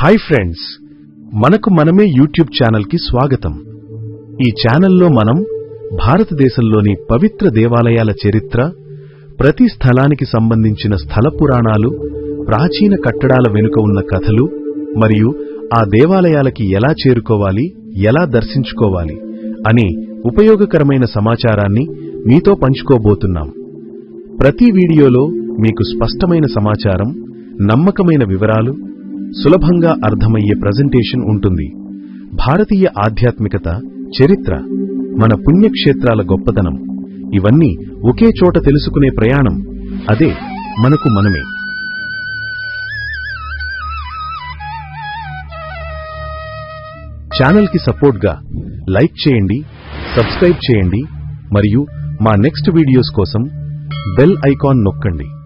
Hi friends మనకు మనమే YouTube ఛానల్కి స్వాగతం. ఈ ఛానల్లో మనం భారతదేశంలోని పవిత్ర దేవాలయాల చరిత్ర ప్రతి స్థలానికి సంబంధించిన స్థల పురాణాలు ప్రాచీన కట్టడాల వెనుక ఉన్న కథలు మరియు ఆ దేవాలయాలకి ఎలా చేరుకోవాలి ఎలా దర్శించుకోవాలి అనే ఉపయోగకరమైన సమాచారాన్ని మీతో పంచుకోబోతున్నాం. ప్రతి వీడియోలో మీకు స్పష్టమైన సమాచారం నమ్మకమైన వివరాలు సులభంగా అర్థమయ్యే ప్రజెంటేషన్ ఉంటుంది. భారతీయ ఆధ్యాత్మికత చరిత్ర మన పుణ్యక్షేత్రాల గొప్పతనం ఇవన్నీ ఒకే చోట తెలుసుకునే ప్రయాణం అదే మనకు మనమే. ఛానల్కి సపోర్ట్గా లైక్ చేయండి సబ్స్క్రైబ్ చేయండి మరియు మా నెక్స్ట్ వీడియోస్ కోసం బెల్ ఐకాన్ నొక్కండి.